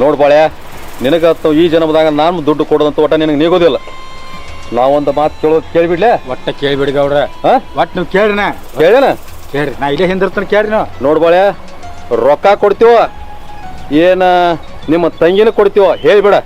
ನೋಡ್ ಬಾಳ್ಯ ನಿನಗತ್ತು ಈ ಜನ್ಮದಾಗ ನಾನು ದುಡ್ಡು ಕೊಡೋದಂತ ಒಟ್ಟ ನಿನಗೆ ನೀಗೋದಿಲ್ಲ. ನಾವೊಂದು ಮಾತು ಕೇಳೋದು ಕೇಳಿಬಿಡ್ಲೆ? ಒಟ್ಟ ಕೇಳಿಬಿಡಿ ಗೌಡ್ರ. ಹಾ? ಒಟ್ಟು ನೀವು ಕೇಳ್ರಿನ ಕೇಳಿನ ಕೇಳ್ರಿ ನಾ ಇಲ್ಲೇ ಹಿಂದಿರ್ತಾನೆ ಕೇಳ್ರಿ ನಾವು. ನೋಡ್ ಬಾಳ್ಯ ರೊಕ್ಕ ಕೊಡ್ತೀವ? ಏನ ನಿಮ್ಮ ತಂಗಿನ ಕೊಡ್ತೀವ? ಹೇಳಿಬಿಡ.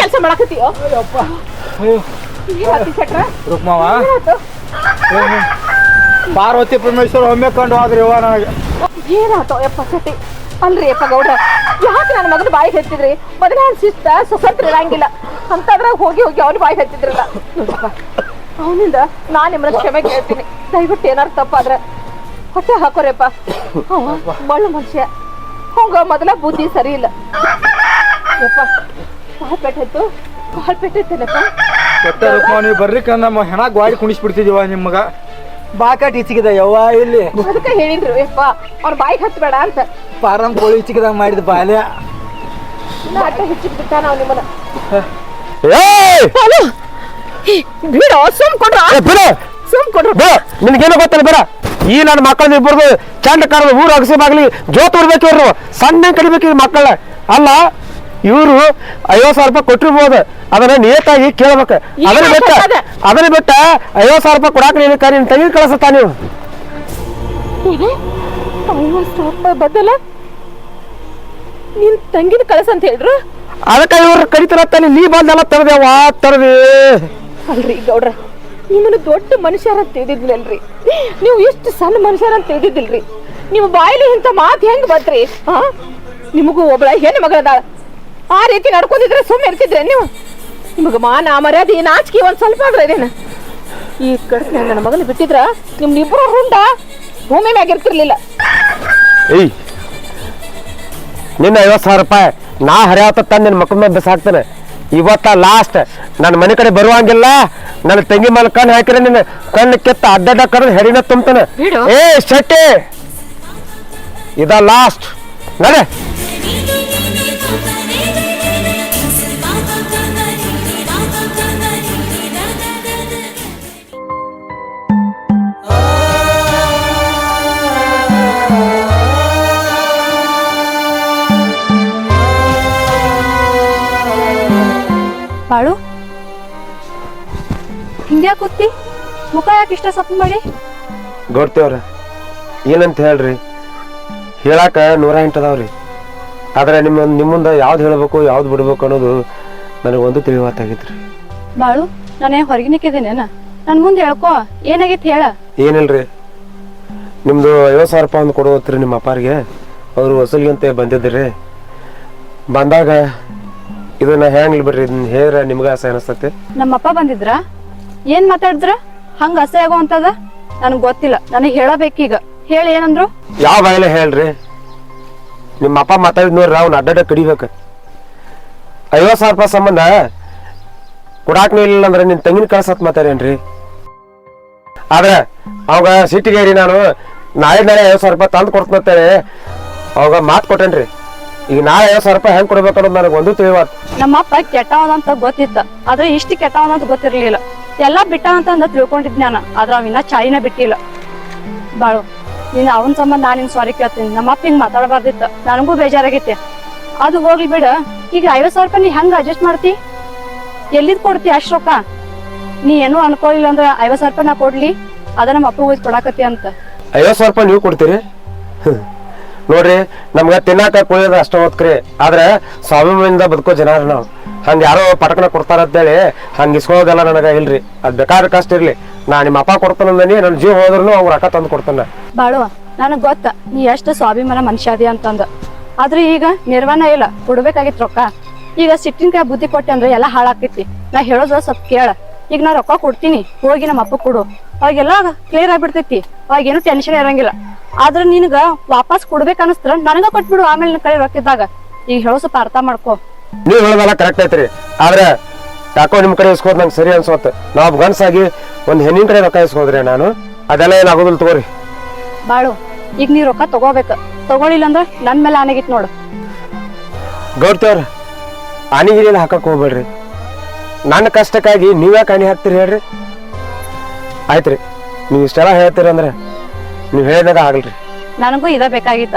ಕೆಲಸ ಮಾಡಕತ್ತೀಯೋ? ರುಕ್ಮಾವ? ಪಾರ್ವತಿ ಪರಮೇಶ್ವರ ಒಮ್ಮೆ ಕಂಡು ಹೋದ್ರಿ ಇವ ನನಗೆ. ಏನಾತೋ ಯಪ್ಪ ಸತಿ ಅಲ್ರಿ ಯಪ್ಪ ಗೌಡ. ಯಾಕೆ ನನ್ನ ಮಗನ ಬಾಯಿ ಹೆತ್ತಿದ್ರಿ? ಮೊದಲ ಶಿಸ್ತ ಸ್ವತಂತ್ರ ಇರಂಗಿಲ್ಲ. ಅಂತದ್ರಾಗ ಹೋಗಿ ಹೋಗಿ ಅವನು ಬಾಯಿ ಹೆತ್ತಿದ್ರಲ್ಲ. ಅವನಿಂದ ನಾನು ನಿಮ್ಮನ್ನ ಕ್ಷಮೆ ಕೇಳ್ತೀನಿ. ದಯವಿಟ್ಟು ಏನಾರು ತಪ್ಪಾದ್ರೆ ಹೊಟ್ಟೆ ಹಾಕೋರಿಯಪ್ಪ ಬಳ್ಳು ಮಳ್ಳು ಮನುಷ್ಯ. ಅವಂಗ ಮೊದಲ ಬುದ್ಧಿ ಸರಿ ಇಲ್ಲ. ಯಪ್ಪ ಕಾಲ್ ಪೆಟ್ಟಿತ್ತು ಕಾಲ್ ಪೆಟ್ಟಿತ್ತೇನಪ್ಪ? ಕೆಟ್ಟ ರುಕ್ಮಾವ ನೀವು ನಮ್ಮ ಹೆಣ ಗಾಡಿ ಕುಣಿಸ್ಬಿಡ್ತಿದೀವ ನಿಮ್ಗ. ಮಗ ಬಾಕಾಟ್ ಇಚ್ಚಿಗಿದ ಯವ್ವ ಇಲ್ಲಿ. ಅದಕ್ಕೆ ಹೇಳಿದ್ರು ಯಪ್ಪ ಅವ್ರ ಬಾಯಿಗೆ ಹತ್ಬೇಡ ಅಂತ. ಪಾರಂ ಕೋಳಿ ಇಚ್ಚಿಗಿದ ಮಾಡಿದ ಬಾಲ್ಯ. ಬಿಟ್ಟ ನಾವು ನಿಮ್ಮನ್ನ. ಏಯ್! ಬಿಡೋ ಸುಮ್ ಕೊಡ್ರ. ಬಿಡು! ಸುಮ್ ಕೊಡ್ರ. ಬೇ ನಿನಗೇನು ಗೊತ್ತಲ್ಲ ಬೇಡ. ಈ ನನ್ನ ಮಕ್ಕಳ ಇಬ್ಬರದು ಚಂಡ ಕಾರದ ಊರು ಅಗಸಿ ಬಾಗ್ಲಿ ಜೋತ್ ಬರ್ಬೇಕು ಇವ್ರು. ಸಣ್ಣ ಕಡಿಬೇಕು ಈ ಮಕ್ಕಳ ಅಲ್ಲ ಇವರು ಐವತ್ ಸಾವಿರ ರೂಪಾಯಿ ಕೊಟ್ಟಿರ್ಬೋದು. ಅದನ್ನ ನೇತಾಗಿ ಕೇಳ್ಬೇಕು. ಅದನ್ನ ಬಿಟ್ಟ ಅದ? ಅದನ್ನ ಬಿಟ್ಟ ಐವತ್ ಸಾವಿರ ರೂಪಾಯಿ ಕೊಡಾಕ ನೀನು ಕರಿ ತಂಗಿ ಕಳಿಸತ್ತ ನೀವು? ಸಾವಿರ ರೂಪಾಯಿ ಬದಲ? ನಿನ್ ತಂಗಿನ ಕಳಸ ಅಂತ ಹೇಳಿದ್ರು? ಅದಕ್ಕೆ ಇವ್ರು ಕಡಿತಾರತ್ತಾನೆ ನೀ ಬಂದಲ್ಲ ತರದೇವಾ ತರದೇ ತರದೆ. ಅಲ್ರಿ ಗೌಡ್ರ ನಿಮ್ಮನ್ನು ದೊಡ್ಡ ಮನುಷ್ಯರ ಅಂತ ತಿಳಿದಿದ್ಲಲ್ರಿ ನೀವು ಎಷ್ಟು ಸಣ್ಣ ಮನುಷ್ಯರ ಅಂತ ತಿಳಿದಿದ್ದಿಲ್ರಿ ನಿಮ್ಮ ಬಾಯಲ್ಲಿ ಇಂಥ ಮಾತು ಹೆಂಗ್ ಬಂತ್ರಿ? ಹಾ ನಿಮಗೂ ಒಬ್ಬಳ ಹೆಣ್ಣು ಮಗಳದಾಳ ಆ ರೀತಿ ನಡ್ಕೊಂಡಿದ್ರೆ ಸುಮ್ಮನೆ ಇರ್ತಿದ್ರೆ ನೀವು? ನಿಮಗೆ ಮಾನ, ಮರ್ಯಾದೆ, ನಾಚಿಕೆ ಒಂದು ಸ್ವಲ್ಪ ಇದೇನ? ಈ ಕಡೆ ನನ್ನ ಮಗನ ಬಿಟ್ಟಿದ್ರ ನಿಮ್ನಿಬ್ರು ಹುಂಡ ಭೂಮಿ ಮ್ಯಾಗಿರ್ತಿರ್ಲಿಲ್ಲ ಏಯ್! ನಿನ್ನ ಐವತ್ತು ಸಾವಿರ ರೂಪಾಯಿ ನಾ ಹರಿಯಾತ ತಂದು ನಿನ್ನ ಮಕ್ಕಳ ಮೇಲೆ ಬಿಸಾಕ್ತೇನೆ. ಇವತ್ತ ಲಾಸ್ಟ್ ನನ್ನ ಮನೆ ಕಡೆ ಬರುವಂಗಿಲ್ಲ. ನನ್ನ ತಂಗಿ ಮೇಲೆ ಕಣ್ಣು ಹಾಕಿರ ನಿನ್ನ ಕಣ್ಣು ಕೆತ್ತ ಅಡ್ಡ ಕರೆದು ಹೆರಿನ ತುಂಬ್ತಾನೆ. ಬಿಡು. ಏ ಶೆಟ್ಟಿ ಇದ ಲಾಸ್ಟ್ ನಡೆ. ಬಾಳು ಹಿಂಗ್ಯಾ ಕೂತಿ ಮುಖ ಯಾಕೆ ಇಷ್ಟ ಸಪ್ ಮಾಡಿ? ಗೊತ್ತೇವ್ರ ಏನಂತ ಹೇಳ್ರಿ? ಹೇಳಾಕ ನೂರ ಎಂಟದವ್ರಿ ಆದ್ರೆ ನಿಮ್ಮ ನಿಮ್ಮಿಂದ ಯಾವ್ದು ಹೇಳ್ಬೇಕು ಯಾವ್ದು ಬಿಡ್ಬೇಕು ಅನ್ನೋದು ನನಗೊಂದು ತಿಳಿವಾತಾಗಿತ್ರಿ ಬಾಳು ನಾನೇ ಹೊರಗಿನಕ್ಕಿದ್ದೇನೆ ನನ್ ಮುಂದೆ ಹೇಳ್ಕೋ ಏನಾಗೈತಿ ಹೇಳ. ಏನಿಲ್ರಿ? ನಿಮ್ದು ಐವತ್ತು ಸಾವಿರ ರೂಪಾಯಿ ಒಂದು ಕೊಡೋತ್ರಿ ನಿಮ್ಮ ಅಪ್ಪಾರಿಗೆ. ಅವರು ವಸೂಲಿಗಂತೆ ಬಂದಿದ್ರಿ ಬಂದಾಗ ಇದನ್ನ ಹೆಂಗ್ ಬಿಡ್ರಿ ಇದನ್ನ ಹೇರ ನಿಮಗೆ ಆಸೆ ನಮ್ಮ ನಮ್ಮಪ್ಪ ಬಂದಿದ್ರ ಏನ್ ಮಾತಾಡಿದ್ರ? ಹಂಗ ಅಸಹ್ಯ ಆಗೋ ಅಂತದ ನನಗ್ ಗೊತ್ತಿಲ್ಲ ನನಗ್ ಹೇಳಬೇಕೀಗ ಹೇಳಿ ಏನಂದ್ರು? ಯಾವ ಬಾಯಿಲೆ ಹೇಳ್ರಿ? ನಿಮ್ಮ ಅಪ್ಪ ಮಾತಾಡಿದ್ ನೋಡ್ರಿ ಅವ್ನ ಅಡ್ಡಡ್ಡ ಕಡಿಬೇಕು. ಐವತ್ತು ಸಾವಿರ ರೂಪಾಯಿ ಸಂಬಂಧ ಕೊಡಾಕ್ ಇಲ್ಲ ಅಂದ್ರೆ ನಿನ್ ತಂಗಿನ ಕಳ್ಸತ್ ಮಾತಾಡೇನ್ರಿ? ಆದ್ರೆ ಅವಾಗ ಸಿಟ್ಟಿಗೇರಿ ನಾನು ನಾಳೆ ನಾಳೆ ಐವತ್ತು ಸಾವಿರ ರೂಪಾಯಿ ತಂದು ಕೊಡ್ತಂತೇಳಿ ಅವಾಗ ಮಾತು ಕೊಟ್ಟೇನ್ರಿ. ಈಗ ನಾಳೆ ಐವತ್ ಸಾವಿರ ರೂಪಾಯಿ ಹೆಂಗ್ ಕೊಡ್ಬೇಕು ಅನ್ನೋದು ನನಗೆ ಒಂದು ತಿಳಿವಾತ್ ನಮ್ಮಪ್ಪ ಕೆಟ್ಟವನಂತ ಗೊತ್ತಿತ್ತ ಆದ್ರೆ ಇಷ್ಟು ಕೆಟ್ಟವನಂತ ಗೊತ್ತಿರ್ಲಿಲ್ಲ. ಎಲ್ಲಾ ಬಿಟ್ಟ ಅಂತ ಅಂದ ತಿಳ್ಕೊಂಡಿದ್ ನಾನು ಆದ್ರೆ ಅವಿನ್ನ ಚಾಯಿನ ಬಿಟ್ಟಿಲ್ಲ. ಬಾಳು ನೀನ್ ಅವನ್ ಸಂಬಂಧ ನಾನು ನಿನ್ ಸಾರಿ ಕೇಳ್ತೀನಿ. ನಮ್ಮಪ್ಪ ಹಿಂಗ್ ಮಾತಾಡಬಾರ್ದಿತ್ತ. ನನಗೂ ಬೇಜಾರಾಗೈತಿ. ಅದು ಹೋಗ್ಲಿ ಬಿಡ. ಈಗ ಐವತ್ ಸಾವಿರ ರೂಪಾಯಿ ನೀ ಹೆಂಗ್ ಅಡ್ಜಸ್ಟ್ ಮಾಡ್ತಿ? ಎಲ್ಲಿದ್ ಕೊಡ್ತಿ ಅಷ್ಟ್ ರೊಕ್ಕ? ನೀ ಏನೂ ಅನ್ಕೊಳಿಲ್ಲ ಅಂದ್ರೆ ಐವತ್ ಸಾವಿರ ರೂಪಾಯಿ ನಾ ಕೊಡ್ಲಿ. ಅದ ನಮ್ಮ ಅಪ್ಪ ಹೋಗಿ ಕೊಡಾಕತಿ ಅಂತ. ಐವತ್ ಸಾವಿರ ರೂಪಾಯಿ ನೀವು ಕೊಡ್ತೀರಿ. ನೋಡ್ರಿ, ನಮ್ಗೆ ತಿನ್ನಾಕ ಕುಳಿಯೋದು ಅಷ್ಟ ಓದ್ಕ್ರಿ ಆದ್ರೆ ಸ್ವಾಭಿಮಾನದಿಂದ ಬದುಕೋ ಜನ ನಾವು ಹಂಗ ಯಾರೋ ಪಟಕನ ಕೊಡ್ತಾರ ಅಂತೇಳಿ ಹಂಗ ನನಗೆ ನನಗ ಇಲ್ರಿ. ಅದ್ ಬೇಕಾದ್ರೆ ಕಷ್ಟ ಇರ್ಲಿ. ನಾ ನಿಮ್ಮ ಅಪ್ಪ ಕೊಡ್ತಾನಂದನಿ ನನ್ನ ಜೀವ ಹೋದ್ರು ಅವ್ರ ರೊಕ್ಕ ತಂದು ಕೊಡ್ತಾನ. ಬಾಳು ನನಗ್ ಗೊತ್ತ, ನೀ ಎಷ್ಟು ಸ್ವಾಭಿಮಾನ ಮನುಷ್ಯ ಅದಿ ಅಂತಂದ. ಆದ್ರೆ ಈಗ ನಿರ್ವಹಣ ಇಲ್ಲ, ಕೊಡ್ಬೇಕಾಗಿತ್ ರೊಕ್ಕ. ಈಗ ಸಿಟ್ಟಿನ ಬುದ್ಧಿ ಕೊಟ್ಟೆ ಅಂದ್ರೆ ಎಲ್ಲ ಹಾಳಾಕೈತಿ ನಾ ಹೇಳೋದು ಸ್ವಲ್ಪ ಕೇಳ. ಈಗ ನಾ ರೊಕ್ಕ ಕೊಡ್ತೀನಿ, ಹೋಗಿ ನಮ್ಮ ಅಪ್ಪ ಕೊಡು. ಅವಾಗೆಲ್ಲ ಕ್ಲಿಯರ್ ಆಗ್ಬಿಡ್ತೈತಿ. ಅವಾಗ ಏನು ಟೆನ್ಷನ್ ಇರಂಗಿಲ್ಲ. ಆದ್ರೆ ನಿನಗ ವಾಪಸ್ ಕೊಡ್ಬೇಕು ಅನಸ್ತ್ರ ನನಗ ಕೊಟ್ಬಿಡು ಆಮೇಲೆ ಕಡೆ ರೊಕ್ಕಿದ್ದಾಗ. ಈಗ ಹೇಳೋ ಸ್ವಲ್ಪ ಅರ್ಥ ಮಾಡ್ಕೋ. ನೀವ್ ಹೇಳೋದಲ್ಲ ಕರೆಕ್ಟ್ ಐತ್ರಿ. ಆದ್ರೆ ಯಾಕೋ ನಿಮ್ ಕಡೆ ಇಸ್ಕೋದ್ ನಂಗೆ ಸರಿ ಅನ್ಸೋತ್ ನಾವು ಗನ್ಸಾಗಿ ಒಂದ್ ಹೆಣ್ಣಿನ ಕಡೆ ರೊಕ್ಕ ಇಸ್ಕೋದ್ರಿ ನಾನು. ಅದೆಲ್ಲ ಏನಾಗೋದಿಲ್ಲ ತಗೋರಿ. ಬಾಳು ಈಗ ನೀ ರೊಕ್ಕ ತಗೋಬೇಕ. ತಗೊಳಿಲ್ಲ ಅಂದ್ರ ನನ್ ಮೇಲೆ ಆನೆಗಿತ್ ನೋಡು. ಗೌಡ್ತೇವ್ರ ಆನಿಗಿರಿಯಲ್ಲಿ ಹಾಕಕ್ ಹೋಗ್ಬೇಡ್ರಿ. ನನ್ನ ಕಷ್ಟಕ್ಕಾಗಿ ನೀವ್ಯಾಕೆ ಅಣಿ ಹಾಕ್ತೀರಿ ಹೇಳ್ರಿ? ಆಯ್ತ್ರಿ. ನೀವು ಇಷ್ಟೆಲ್ಲ ಹೇಳ್ತೀರ ಅಂದ್ರೆ ನೀವು ಹೇಳಿದಾಗ ಆಗಲ್ರಿ. ನನಗೂ ಇದ ಬೇಕಾಗಿತ್ತ.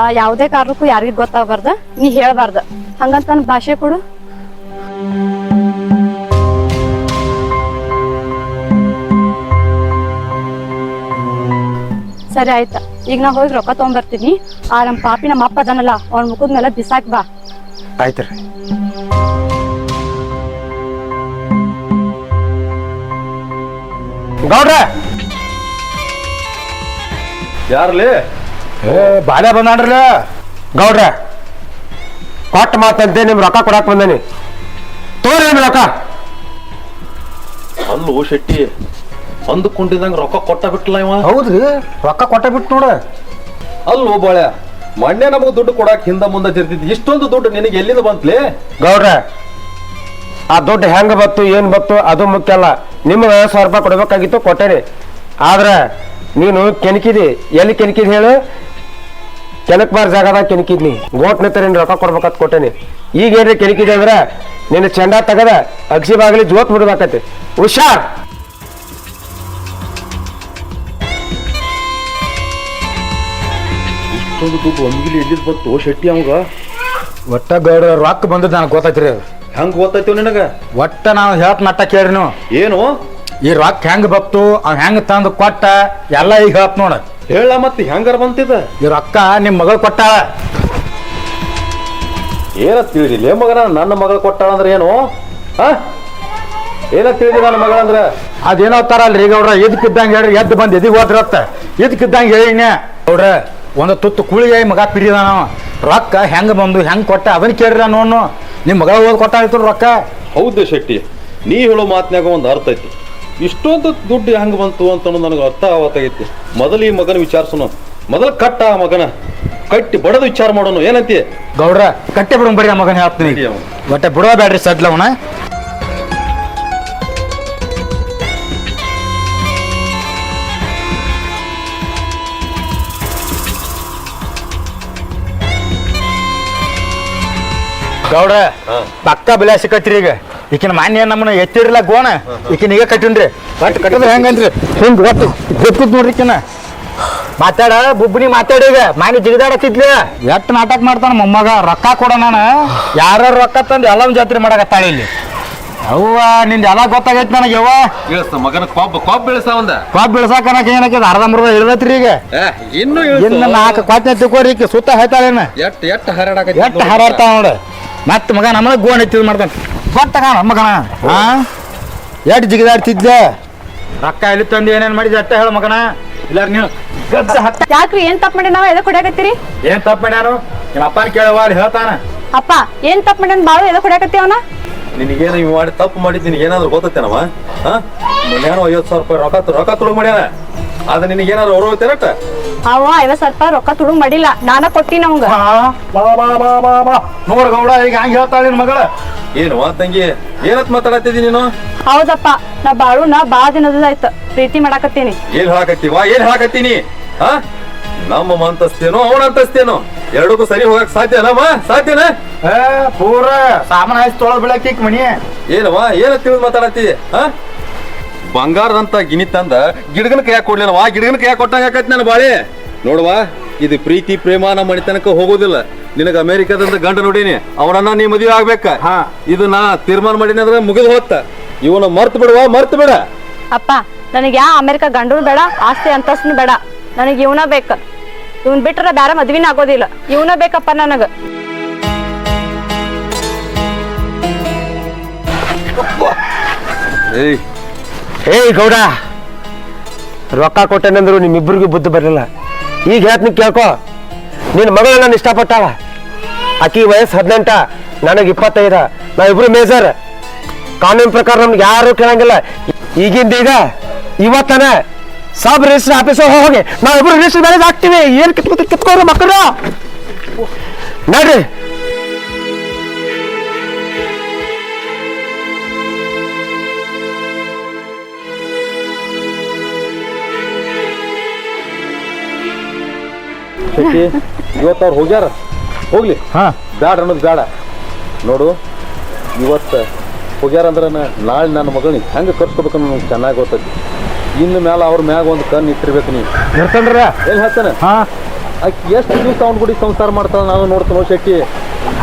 ಆ ಯಾವ್ದೇ ಕಾರಣಕ್ಕೂ ಯಾರಿಗೂ ಗೊತ್ತಾಗಬಾರ್ದ. ನೀ ಹೇಳ್ಬಾರ್ದ. ಹಂಗಂತ ನನ್ ಭಾಷೆ ಕೊಡು. ಸರಿ ಆಯ್ತ. ಈಗ ನಾ ಹೋಗಿ ರೊಕ್ಕ ತಗೊಂಡ್ಬರ್ತೀನಿ ಆ ನಮ್ಮ ಪಾಪಿ ನಮ್ಮ ಅಪ್ಪ ಅದನಲ್ಲ. ಅವ್ನ ಮುಖದ ಮೇಲೆ ಬಿಸಾಕ್ ಬಾ. ಆಯ್ತ್ರಿ. ಗೌಡ್ರ! ಯಾರ್ಲಿ? ಏ ಬಾಲ್ಯ ಬಂದಾಡ್ರಲ್ಲ ಗೌಡ್ರ ಕೊಟ್ಟ ಮಾತಂತೆ ನಿಮ್ ರೊಕ್ಕ ಕೊಡಾಕ್ ಬಂದೇನಿ. ತೋರಿ ನಿಮ್ ರೊಕ್ಕ. ಅಲ್ಲೂ ಶೆಟ್ಟಿ ಅಂದುಕೊಂಡಿದಂಗ ರೊಕ್ಕ ಕೊಟ್ಟ ಬಿಟ್ಲ ಇವ? ಹೌದ್ರಿ ರೊಕ್ಕ ಕೊಟ್ಟ ಬಿಟ್ಟು ನೋಡ. ಅಲ್ಲೋ ಬಾಳ್ಯ ಮೊನ್ನೆ ನಮಗ್ ದುಡ್ಡು ಕೊಡಾಕ್ ಹಿಂದ ಮುಂದೆ ತಿರ್ತಿದ್ ಇಷ್ಟೊಂದು ದುಡ್ಡು ನಿನಗೆ ಎಲ್ಲಿಂದ ಬಂತ್ಲಿ? ಗೌಡ್ರ ಆ ದುಡ್ಡು ಹೆಂಗೆ ಬತ್ತು ಏನು ಬತ್ತು ಅದು ಮುಖ್ಯ ಅಲ್ಲ. ನಿಮ್ಗೆ ಸಾವಿರ ರೂಪಾಯಿ ಕೊಡಬೇಕಾಗಿತ್ತು ಕೊಟ್ಟೇನೆ ಆದ್ರೆ ನೀನು ಕೆಣಕಿದಿ. ಎಲ್ಲಿ ಕೆಣಕಿದ್ ಹೇಳು? ಕೆನಕ್ಬಾರ್ ಜಾಗದಾಗ ಕೆಣಕಿದ್ನಿ. ಗೋಟ್ ನೀನು ರೊಕ್ಕ ಕೊಡ್ಬೇಕಂತ ಕೊಟ್ಟೇನಿ. ಈಗ ಏನ್ರಿ ಕೆಣಕಿದೆ ಅಂದ್ರೆ ನಿನ್ನ ಚೆಂಡ ತೆಗದ ಅಗ್ಸಿ ಬಾಗಿಲಿ ಜೋತ್ ಬಿಡ್ಬೇಕತಿ ಹುಷಾರ್! ದುಡ್ಡು ಒಂದ್ಗಿಲಿ ಎಲ್ಲಿದ್ ಬಂತು ಶೆಟ್ಟಿ ಅವಾಗ. ಒಟ್ಟ ಗೌಡ ರೊಕ್ಕ ಬಂದಿದೆ ನನಗೆ ಗೊತ್ತೈತ್ರಿ ಅದು ಹೆಂಗ್ ಗೊತ್ತೈತಿವ್ ನಿನಗ? ಒಟ್ಟ ನಾವು ಹೇಳ್ತ ನಟ್ಟ ಕೇಳ್ರಿ ನೀವು. ಏನು? ಈ ರೊಕ್ಕ ಹೆಂಗ್ ಬತ್ತು ಅವ್ ಹೆಂಗ್ ತಂದು ಕೊಟ್ಟ ಎಲ್ಲ ಈಗ ಹೇಳ್ತ ನೋಡ. ಹೇಳ ಮತ್ತೆ ಹೆಂಗಾರ ಬಂತಿದ? ಈ ರೊಕ್ಕ ನಿಮ್ ಮಗಳು ಕೊಟ್ಟಾಳ. ಏನ ತಿಳಿದಿಲ್ಲ? ಲೇ ಮಗನ ನನ್ನ ಮಗಳು ಕೊಟ್ಟಾಳ ಅಂದ್ರೆ ಏನು? ಹಾ? ಏನ ತಿಳಿದಿ ನನ್ನ ಮಗಳಂದ್ರ ಅದೇನೋ ತಾರಲ್ರಿ ಗೌಡ್ರ ಎದಕ್ಕಿದ್ದಂಗೆ ಹೇಳ್ರಿ ಎದ್ದು ಬಂದು ಎದಿಗೆ ಹೋದ್ರತ್ತ. ಎದಕ್ಕಿದ್ದಂಗೆ ಹೇಳಿನ ಗೌಡ್ರ ಒಂದು ತುತ್ತು ಕೂಳಿಗೆ ಮಗ ಪಿಡಿದ ನಾವು ರೊಕ್ಕ ಹೆಂಗ್ ಬಂದು ಹೆಂಗ್ ಕೊಟ್ಟ ಅದನ್ನ ಕೇಳ್ರಿ ನೋನು ನಿಮ್ಮ ಮಗಳ ಓದ್ ಕೊಟ್ಟಾಯ್ತು ರೊಕ್ಕ. ಹೌದು ಶೆಟ್ಟಿ ನೀ ಹೇಳೋ ಮಾತ್ನ್ಯಾಗ ಒಂದು ಅರ್ಥ ಐತಿ. ಇಷ್ಟೊಂದು ದುಡ್ಡು ಹೆಂಗೆ ಬಂತು ಅಂತ ನನಗೆ ಅರ್ಥ ಆವತ್ತಾಗೈತಿ. ಮೊದಲು ಈ ಮಗನ ವಿಚಾರಿಸೋನು ಮೊದಲು ಕಟ್ಟ ಆ ಮಗನ. ಕಟ್ಟಿ ಬಡದು ವಿಚಾರ ಮಾಡೋನು ಏನಂತಿ? ಗೌಡ್ರ ಕಟ್ಟೆ ಬಿಡು ಬರೀ ಆ ಮಗನ ಹೇಳ್ತೀನಿ. ಬಟ್ಟೆ. ಒಟ್ಟೆ ಬಿಡೋ ಬ್ಯಾಡ್ರಿ ಸದ್ಲ ಗೌಡ್ರ ಪಕ್ಕ ಬಿಲಾಸಿ ಸಿಕ್ಕತ್ರಿ ಈಗ. ಈಕಿನ ಮಾನ್ಯ ನಮ್ಮನ್ನ ಎತ್ತಿರಲ್ಲ ಗೋಣ. ಈಕಿನ ಈಗ ಕಟ್ಟಿನ್ರಿ. ಬಟ್ ಕಟ್ಟದ ಹೆಂಗಂದ್ರಿ ಹಿಂಗ್ ಒಟ್ಟು ಗೊತ್ತಿದ್ ನೋಡ್ರಿ ಈಕಿನ. ಮಾತಾಡ ಬುಬ್ಬನಿ ಮಾತಾಡಿ ಈಗ. ಮಾನಿ ಜಿಗಿದಾಡತ್ತಿದ್ಲಿ. ಎಷ್ಟ್ ನಾಟಕ ಮಾಡ್ತಾನ ಮೊಮ್ಮಗ? ರೊಕ್ಕ ಕೊಡ ನಾನು. ಯಾರ ರೊಕ್ಕ ತಂದು ಎಲ್ಲ ಜಾತ್ರೆ ಮಾಡಕತ್ತಾಳ ಇಲ್ಲಿ? ಅವ್ವ ನಿಂದ ಎಲ್ಲ ಗೊತ್ತಾಗೈತಿ ನನಗೆ ಯವ್ವ ಇಳಿಸ್ತ ಮಗನ ಕೊಬ್ಬ ಕೊಬ್ಬ ಇಳಿಸ ಒಂದ ಕೊಬ್ಬ ಬಿಳ್ಸಾಕ ಏನಕ್ಕೆ ಅರ್ಧ ಇಳ್ದತ್ರಿ ಈಗ. ಇನ್ನು ಇನ್ನು ನಾಲ್ಕು ಕ್ವಾತ್ನೆ ತಿಕ್ಕೋರಿ ಈಕಿ ಸುತ್ತ ಹೇಳ್ತಾಳೇನ ಎಟ್ ಎಟ್ ಹರಡಾಕತ್ತಿ ಎಷ್ಟು ಹಾರಾಡ್ತಾವ ನೋಡು. ಮತ್ತೆ ಮಗ ನಮ್ಮ ಗೋಣ ಎತ್ತಿದ್ ಮಾಡ್ತಾನೆ. ಗೊತ್ತ ಕಾಣ ಮಗನ? ಹಾ ಎಷ್ಟು ಜಿಗಿದಾಡ್ತಿದ್ದೆ. ರೊಕ್ಕ ಇಲ್ಲಿ ತಂದು ಏನೇನು ಮಾಡಿದ್ದೆ ಅಟ್ಟ ಹೇಳ ಮಗನ. ಇಲ್ಲ ನೀವು ಗದ್ದ ಹತ್ತ ಯಾಕ್ರಿ ಏನ್ ತಪ್ಪ ಮಾಡಿ ನಾವ್ ಎದಕ್ಕೆ ಹೊಡ್ಯಾಕತ್ತೀರಿ? ಏನ್ ತಪ್ಪ ಮಾಡ್ಯಾರು ನಿಮ್ಮ ಅಪ್ಪನ ಕೇಳುವ ಅಲ್ಲಿ ಹೇಳ್ತಾನ. ಅಪ್ಪ ಏನ್ ತಪ್ಪ ಮಾಡ್ಯಾನ ಬಾಳು? ಎದಕ್ಕೆ ಹೊಡ್ಯಾಕತ್ತಿ ಅವನ? ನಿನಗೇನು ಇವ್ ಮಾಡಿ ತಪ್ಪು ಮಾಡಿದ್ ನಿನಗೇನಾದ್ರು ಗೊತ್ತೇನವ ಹಾ ಮನ್ಯಾನು ಐವತ್ತು ಸಾವಿರ ರೂಪಾಯಿ ರೊಕ್ಕ ರೊಕ್ಕ ತುಳು ಮಾಡ್ಯಾನ. ಅದು ನಿನಗೇನಾದ್ರು ಅವ್ರು ಹೋಗ್ತೇನಟ ಅವ ಐವತ್ ಸಾವಿರ ರೂಪಾಯಿ ರೊಕ್ಕ ತುಡುಗ್ ಮಾಡಿಲ್ಲ. ನಾನ ಕೊಟ್ಟಿನ ಅವಂಗ. ನೋಡ್ ಗೌಡ ಈಗ ಹಂಗ ಹೇಳ್ತಾಳ ನಿನ್ ಮಗಳ. ಏನು ತಂಗಿ? ಏನತ್ ಮಾತಾಡತ್ತಿದಿ ನೀನು? ಹೌದಪ್ಪ ನಾ ಬಾಳು ನಾ ಬಾ ದಿನದಾಯ್ತು ಪ್ರೀತಿ ಮಾಡಾಕತ್ತೀನಿ. ಏನ್ ಹಾಕತ್ತೀವ ಏನ್ ಹಾಕತ್ತೀನಿ ಹಾ? ನಮ್ಮ ಅಂತಸ್ತೇನೋ ಅವನ ಅಂತಸ್ತೇನೋ? ಎರಡಕ್ಕೂ ಸರಿ ಹೋಗಕ್ ಸಾಧ್ಯನಮ್ಮ ಸಾಧ್ಯನಾ? ಏ ಪೂರ ಸಾಮಾನು ಆಯ್ತು ತೊಳೆದ್ ಬಿಡಕ್ಕೆ ಮಣಿ. ಏನವ ಏನ ತಿಳಿದ್ ಮಾತಾಡತ್ತಿ? ಹಾ? ಬಂಗಾರದಂತ ಗಿಣಿ ತಂದ ಗಿಡಗನ ಕೈಯಾಗ ವಾ ಗಿಡಗನ ಕೈಯಾಗ ಕೊಟ್ಟಂಗ ಆಕೈತಿ ನನ್ನ ಬಾಳೆ. ನೋಡುವ ಇದು ಪ್ರೀತಿ ಪ್ರೇಮ ನಮ್ಮ ಮಣಿತನಕ ಹೋಗೋದಿಲ್ಲ. ನಿನಗ ಅಮೇರಿಕಾದಂತ ಗಂಡ ನೋಡೀನಿ. ಅವನನ್ನ ನೀ ಮದುವೆ ಆಗ್ಬೇಕ. ಹಾ. ಇದು ನಾ ತೀರ್ಮಾನ ಮಾಡೀನಿ ಅಂದ್ರೆ ಮುಗಿದು ಹೋತ್ತ. ಇವನ ಮರ್ತ್ ಬಿಡುವ ಮರ್ತ್ ಬಿಡ. ಅಪ್ಪ ನನಗೆ ಯಾ ಅಮೆರಿಕ ಗಂಡನು ಬೇಡ ಆಸ್ತಿ ಅಂತಸ್ನು ಬೇಡ. ನನಗೆ ಇವನ ಬೇಕ. ಇವನ್ ಬಿಟ್ರ ಬೇರೆ ಮದ್ವಿನ ಆಗೋದಿಲ್ಲ. ಇವನ ಬೇಕಪ್ಪ ನನಗ. ಏಯ್ ಏಯ್ ಗೌಡ, ರೊಕ್ಕ ಕೊಟ್ಟೆನಂದ್ರು ನಿಮ್ಮಿಬ್ಬರಿಗೂ ಬುದ್ಧಿ ಬರಲಿಲ್ಲ. ಈಗ ಹೇಳ್ತೀನಿ ಕೇಳ್ಕೊ. ನಿನ್ನ ಮಗಳು ನಾನು ಇಷ್ಟಪಟ್ಟಾಳ? ಆಕಿ ವಯಸ್ಸು ಹದಿನೆಂಟ, ನನಗೆ ಇಪ್ಪತ್ತೈದ. ನಾವಿಬ್ರು ಮೇಜರ್. ಕಾನೂನು ಪ್ರಕಾರ ನಮ್ಗೆ ಯಾರು ಕೇಳಂಗಿಲ್ಲ. ಈಗಿಂದ ಈಗ, ಇವತ್ತನ ಸಬ್ ರಿಜಿಸ್ಟರ್ ಆಫೀಸ್ ಹೋಗಿ ನಾವಿಬ್ರು ರಿಜಿಸ್ಟರ್ ಮ್ಯಾರೇಜ್ ಆಗ್ತೀವಿ. ಏನ್ ಕಿತ್ಕೋತ ಕಿತ್ಕೋರು ಮಕ್ಕಳು? ನಡ್ರಿ. ಇವತ್ತು ಅವ್ರು ಹೋಗ್ಯಾರ? ಹೋಗ್ಲಿ. ಹಾ. ಬ್ಯಾಡ ಅನ್ನೋದು ಬ್ಯಾಡ. ನೋಡು ಇವತ್ತು ಹೋಗ್ಯಾರ ಅಂದ್ರೆ ನಾಳೆ ನನ್ನ ಮಗಳಿಗೆ ಹೆಂಗೆ ಕರ್ಸ್ಕೋಬೇಕು ನನಗೆ ಚೆನ್ನಾಗಿ ಗೊತ್ತೈತಿ. ಇನ್ನು ಮ್ಯಾಲ ಅವ್ರ ಮ್ಯಾಗ ಒಂದು ಕಣ್ಣು ಇಟ್ಟಿರ್ಬೇಕು ನೀವು ಇರ್ತನ್ರ. ಎಲ್ಲಿ ಹೇಳ್ತಾನೆ ಹಾ. ಅಕ್ಕಿ ಎಷ್ಟು ದಿವಸ ಅವ್ನ ಗುಡಿ ಸಂಸಾರ ಮಾಡ್ತಾನೆ ನಾನು ನೋಡ್ತಾನೋ ಶೆಟ್ಟಿ.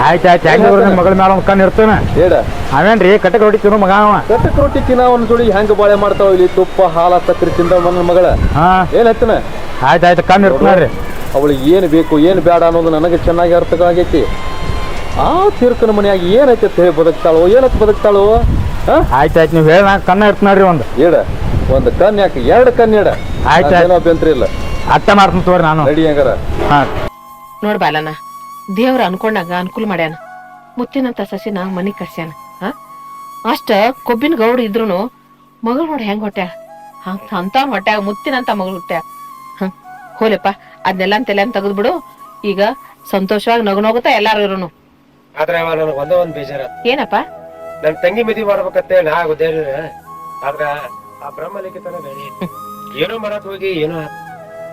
ಆಯ್ತು ಆಯ್ತು ಹೆಂಗ್ ನಿಮ್ಮ ಮಗಳ ಮೇಲೆ ಒಂದು ಕಣ್ಣು ಇರ್ತಾನೆ? ಹೇಳ. ಅವೇನ್ರಿ ಕಟ್ಟಕ್ಕೆ ತಿನ್ನೋ ಮಗ ಅವ. ಕಟ್ಟಕ್ ರೊಟ್ಟಿ ತಿನ್ನ ಒಂದು ಜೋಡಿ ಹೆಂಗೆ ಬಾಳೆ ಮಾಡ್ತಾವ ಇಲ್ಲಿ ತುಪ್ಪ ಹಾಲ ಸಕ್ಕರೆ ತಿಂದ ನನ್ನ ಮಗಳ. ಹಾ. ಏನ್ ಹೇಳ್ತಾನೆ ಆಯ್ತು ಆಯ್ತು ಕಣ್ಣು ಇರ್ತಾನ್ರಿ ಅವಳಿಗೆ ಏನು ಬೇಕು ಏನು ಬೇಡ ಅನ್ನೋದು ನನಗೆ ಚೆನ್ನಾಗಿ ಅರ್ಥ ಆಗೈತಿ ಆ ತೀರ್ಕನ ಮನೆಯಾಗಿ ಏನೈತೆ ಅಂತ ಹೇಳಿ ಬದುಕ್ತಾಳೋ ಏನಕ್ಕೆ ಬದುಕ್ತಾಳೋ? ಆಯ್ತಾಯ್ತು ಆಯ್ತು ಆಯ್ತು ನೀವು ಕಣ್ಣು ಇರ್ತ ನೋಡ್ರಿ ಒಂದು. ಇಡ ಒಂದು ಕಣ್ಣು ಯಾಕೆ? ಎರಡು ಕಣ್ಣು ಇಡ. ಆಯ್ತು. ಏನೋ ಅಭ್ಯಂತರ ಇಲ್ಲ. ಅರ್ಥ ಮಾಡ್ತೀನಿ ತೋರಿ ನಾನು. ರೆಡಿ ಹೆಂಗಾರ. ಹಾ. ನೋಡ್ ಬಾಲನ ದೇವ್ರ ಅನ್ಕೊಂಡಾಗ ಅನುಕೂಲ ಮಾಡ್ಯಾನ. ಮುತ್ತಿನಂತ ಸಸಿನ ಮನಿ ಕರ್ಸ್ಯಾನ ಹಾ? ಅಷ್ಟ ಕೊಬ್ಬಿನ ಗೌಡ ಇದ್ರುನು ಮಗಳು ನೋಡಿ ಹೆಂಗ್ ಹೊಟ್ಯಾಳ ಅಂತ ಹೊಟ್ಯಾಗ ಮುತ್ತಿನಂತ ಮಗಳು ಹೊಟ್ಟೆ ಹ್ಮ್ ಹೋಲೆಪ್ಪ ಅದನ್ನೆಲ್ಲ ತಲೆ ತೆಗೆದು ಬಿಡು. ಈಗ ಸಂತೋಷವಾಗಿ ನಗು ನಗುತ್ತಾ ಎಲ್ಲಾರು ಇರೋನು. ಆದ್ರೆ ಅವ ನನಗೆ ಒಂದೇ ಒಂದ್ ಬೇಜಾರ ಏನಪ್ಪ? ನನ್ ತಂಗಿ ಮದ್ವಿ ಮಾಡ್ಬೇಕಂತ ನಾ ಉದ್ದೇಶ ಆದ್ರ ಆ ಬ್ರಹ್ಮಲಿಖಿತನ ಬೇರೆ ಏನೋ ಮಾಡಕ್ ಹೋಗಿ ಏನೋ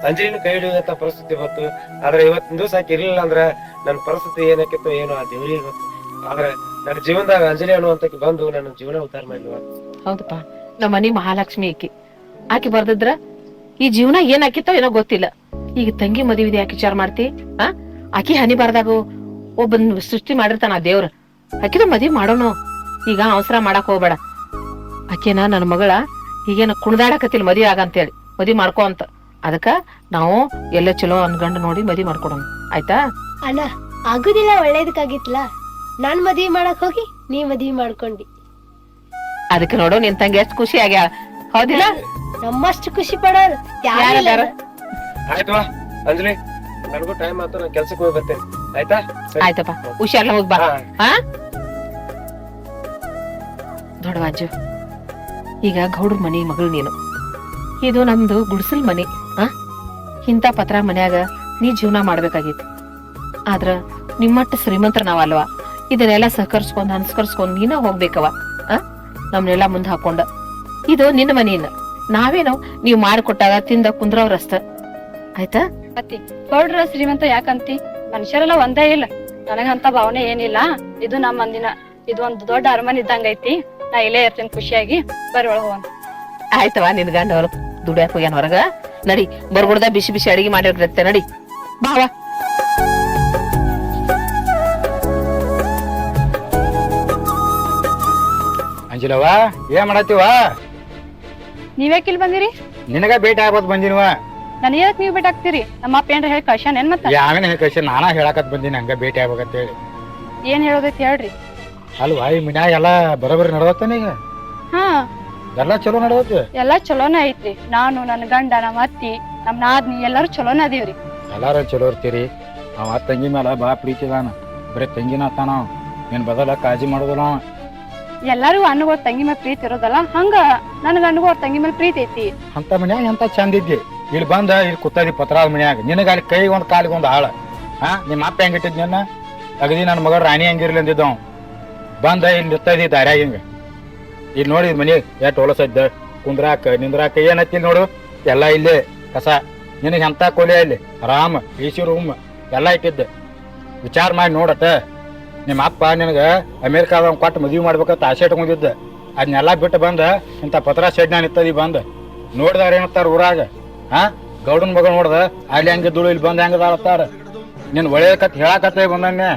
ಅಂಜಲಿನ ಕೈ ಹಿಡಿಯುವಂತ ಪರಿಸ್ಥಿತಿ ಬಂತು. ಆದ್ರೆ ಇವತ್ತಿನ ದಿವಸ ಆಕೆ ಇರ್ಲಿಲ್ಲ ಅಂದ್ರ ನನ್ನ ಪರಿಸ್ಥಿತಿ ಏನಕ್ಕಿತ್ತು ಏನೋ ಆ ದೇವರಿಗೆ ಗೊತ್ತು. ಆದ್ರೆ ನನ್ನ ಜೀವನದಾಗ ಅಂಜಲಿ ಅನ್ನುವಂತಕ್ಕೆ ಬಂದು ನನ್ನ ಜೀವನ ಉದ್ಧಾರ ಮಾಡಿಲ್ವ ಹೌದಪ್ಪ. ನಮ್ಮ ಮನಿ ಮಹಾಲಕ್ಷ್ಮಿ ಆಕಿ. ಆಕಿ ಬರ್ದಿದ್ರ ಈ ಜೀವನ ಏನ್ ಆಕಿತ್ತೋ ಏನೋ ಗೊತ್ತಿಲ್ಲ. ಈಗ ತಂಗಿ ಮದುವೆ ಯಾಕೆ ವಿಚಾರ ಮಾಡ್ತಿ ಆ? ಆಕಿ ಹನಿ ಬಾರ್ದಾಗ ಒಬ್ಬನ್ ಸೃಷ್ಟಿ ಮಾಡಿರ್ತಾನ ಆ ದೇವ್ರ. ಆಕಿದ ಮದ್ವಿ ಮಾಡೋಣ ಈಗ ಅವಸರ ಮಾಡಕ್ ಹೋಗ್ಬೇಡ. ಆಕೆನ ನನ್ನ ಮಗಳ ಈಗೇನ ಕುಣ್ದಾಡಕತ್ತಿಲ್ಲ ಮದ್ವಿ ಆಗ ಅಂತೇಳಿ ಮದ್ವಿ ಮಾಡ್ಕೋ ಅಂತ. ಅದಕ್ಕ ನಾವು ಎಲ್ಲ ಚಲೋ ಅನ್ಗಂಡು ನೋಡಿ ಮದ್ವಿ ಮಾಡ್ಕೊಡೋಣ. ಆಯ್ತಾ? ಅಣ್ಣ ಆಗುದಿಲ್ಲ ಒಳ್ಳೇದಕ್ಕಾಗಿತ್ಲ ನಾನ್ ಮದ್ವಿ ಮಾಡಕ್ ಹೋಗಿ ನೀ ಮದ್ವಿ ಮಾಡ್ಕೊಂಡಿ. ಅದಕ್ಕೆ ನೋಡೋ ನಿನ್ ತಂಗಿ ಎಷ್ಟು ಖುಷಿ ಆಗ್ಯಾಳ. ಹೌದಿಲ್ಲ? ನಮ್ಮಷ್ಟು ಖುಷಿ ಪಡೋರು ಯಾರು? ಆಯ್ತವಾ ಅಂಜಲಿ ನನಗೂ ಟೈಮ್ ಆಯ್ತು ನಾನು ಕೆಲ್ಸಕ್ಕೆ ಹೋಗಿ ಬರ್ತೇನೆ. ಆಯ್ತಾ? ಆಯ್ತಪ್ಪ ಹುಷಾರ್ಲ ಹೋಗಿ ಬಾ. ಹಾ. ದೊಡ್ಡವಾಜು ಈಗ ಗೌಡ್ರ ಮನೆ ಮಗಳು ನೀನು. ಇದು ನಮ್ದು ಗುಡಿಸಲ್ ಮನೆ ಆ ಇಂಥ ಪತ್ರ ಮನ್ಯಾಗ ನೀ ಜೀವನ ಮಾಡ್ಬೇಕಾಗಿತ್ತು ಆದ್ರ ನಿಮ್ಮಟ್ಟ ಶ್ರೀಮಂತರ ನಾವಲ್ವಾ? ಇದನ್ನೆಲ್ಲ ಸಹಕರಿಸ್ಕೊಂಡು ಅನ್ಸ್ಕರ್ಸ್ಕೊಂಡ್ ನೀನ ಹೋಗ್ಬೇಕವ ಆ ನಮ್ನೆಲ್ಲ ಮುಂದ್ ಹಾಕೊಂಡ. ಇದು ನಿನ್ನ ಮನೆಯನ್ನ ನಾವೇನೋ ನೀವ್ ಮಾಡಿಕೊಟ್ಟಾಗ ತಿಂದ ಕುಂದ್ರವ್ರಷ್ಟ ಆಯ್ತಾ? ಅತ್ತಿ ಗೌಡ್ರ ಶ್ರೀಮಂತ ಯಾಕಂತಿ? ಮನುಷ್ಯರೆಲ್ಲ ಒಂದೇ ಇಲ್ಲ. ನನಗಂತ ಭಾವನೆ ಏನಿಲ್ಲ. ಇದು ನಮ್ಮ ಮಂದಿನ ಇದು ಒಂದು ದೊಡ್ಡ ಅರಮನೆ ಇದ್ದಂಗ ಐತಿ. ನಾ ಇಲ್ಲೇ ಇರ್ತೇನೆ ಖುಷಿಯಾಗಿ. ಬರ್ರಿ ಒಳಗ ಹೋಗಂತ ಆಯ್ತವ ನಿನ್ ಗಂಡ ಹೊಲ ದುಡಿಯಾಕ ಹೋಗ್ಯಾನ ಹೊರಗ. ನಡಿ ಬರ್ಗುಡ್ದ ಬಿಸಿ ಬಿಸಿ ಅಡಿಗೆ ಮಾಡಿರ್ತೆ ನಡಿ. ಬಾವ ಅಂಜಿಲವ ಏನ್ ಮಾಡತ್ತೀವ ನೀವ್ಯಾಕಿಲ್ ಇಲ್ಲಿ ಬಂದಿರಿ? ನಿನಗ ಭೇಟಿ ಆಗ್ಬೋದು ಬಂದಿನವ ನನಗೆ ಯಾಕೆ ನೀವು ಭೇಟಿ ಹಾಕ್ತೀರಿ? ನಮ್ಮ ಅಪ್ಪ ಏನ್ರ ಹೇಳಿ ಕಳ್ಸ್ಯಾನ? ಏನ್ ಮತ್ತೆ? ಯಾವನ ಕಳ್ಸಿ ನಾನಾ ಹೇಳಕತ್ ಬಂದೀನಿ ಹಂಗ ಭೇಟಿ ಆಗ್ಬೇಕಂತೇಳಿ ಏನ್ ಹೇಳೋದೈತಿ ಹೇಳ್ರಿ. ಅಲ್ವಾ ಈ ಮನ್ಯಾಗ ಎಲ್ಲ ಬರೋಬ್ಬರಿ ನಡ್ದತ್ತಾನ ಈಗ? ಹಾ. ಎಲ್ಲ ಚಲೋ ನಡ್ದತ್ತೆ ಎಲ್ಲ ಚಲೋನ ಐತ್ರಿ. ನಾನು ನನ್ನ ಗಂಡ ನಮ್ಮ ಅತ್ತಿ ನಮ್ಮ ನಾದ್ನಿ ಎಲ್ಲಾರು ಚಲೋನ ಅದೀವ್ರಿ. ಎಲ್ಲಾರು ಚಲೋ ಇರ್ತೀರಿ. ಅವ ತಂಗಿ ಮೇಲೆ ಬಾ ಪ್ರೀತಿ ಅದಾನ. ಬರೀ ತಂಗಿನ ಅತ್ತಾನ ಅವ. ನಿನ್ ಬದಲ ಕಾಳಜಿ ಮಾಡೋದಿಲ್ಲ ಅವ. ಅನ್ನಗೋ ಅಣ್ಣಗೋರ್ ತಂಗಿ ಮೇಲೆ ಪ್ರೀತಿ ಇರೋದಲ್ಲ ಹಂಗ ನನ್ ಗಂಡಗೂ ಅವ್ರ ತಂಗಿ ಮೇಲೆ ಪ್ರೀತಿ ಐತಿ. ಅಂತ ಮನ್ಯಾಗ ಎಂತ ಚಂದ ಇದ್ದಿ? ಇಲ್ಲಿ ಬಂದ, ಇಲ್ಲಿ ಕೂತದಿ ಪತ್ರಾದ ಮನ್ಯಾಗ. ನಿನಗ ಅಲ್ಲಿ ಕೈಗೆ ಒಂದು ಕಾಲಿಗೆ ಒಂದು ಆಳ. ಹಾ ನಿಮ್ಮ ಅಪ್ಪ ಹೆಂಗಿಟ್ಟಿದ್ ನಿನ್ನ? ಅಗದಿ ನನ್ನ ಮಗ ರಾಣಿ ಹಂಗಿರ್ಲಿ ಅಂದಿದ್ದವ. ಬಂದ, ಇಲ್ಲಿ ನಿರ್ತದಿ ದಾರ್ಯಾಗ ಹಿಂಗ. ಇಲ್ಲಿ ನೋಡಿ ಮನಿ, ಎಷ್ಟು ಹೊಲಸದ್ದ ಕುಂದ್ರಾಕ, ನಿಂದ್ರಾಕ ಏನತ್ತಿ ನೋಡು. ಎಲ್ಲ ಇಲ್ಲಿ, ಕಸ. ನಿನಗೆ ಎಂತ ಕೊಲೆ ಇಲ್ಲಿ ಆರಾಮ ಎಸಿ ರೂಮ್, ಎಲ್ಲ ಇಟ್ಟಿದ್ದೆ. ವಿಚಾರ ಮಾಡಿ ನೋಡತ್ತ. ನಿಮ್ಮ ಅಪ್ಪ ನಿನಗೆ ಅಮೇರಿಕಾದ ಕೊಟ್ಟು ಮದುವೆ ಮಾಡ್ಬೇಕಂತ ಆಸೆ ಇಟ್ಕೊಂಡಿದ್ದ. ಅದನ್ನೆಲ್ಲ ಬಿಟ್ಟು ಬಂದ, ಇಂಥ ಪತ್ರ ಶೆಡ್ನ ನಿತ್ತದಿ ಬಂದ. ನೋಡಿದಾರೆ ಏನತ್ತಾರ ಊರಾಗ? ಹಾ? ಗೌಡನ್ ಮಗ ನೋಡ್ದ? ಅಲ್ಲಿ ಹಂಗಿದ್ದಳು ಇಲ್ಲಿ ಬಂದ ಹೆಂಗದಾಳತ್ತಾರ ನೀನ್ ಒಳ್ಳೆಯ ಕತ್ ಹೇಳಾಕತ್ತೆ ಬಂದಾನೆ.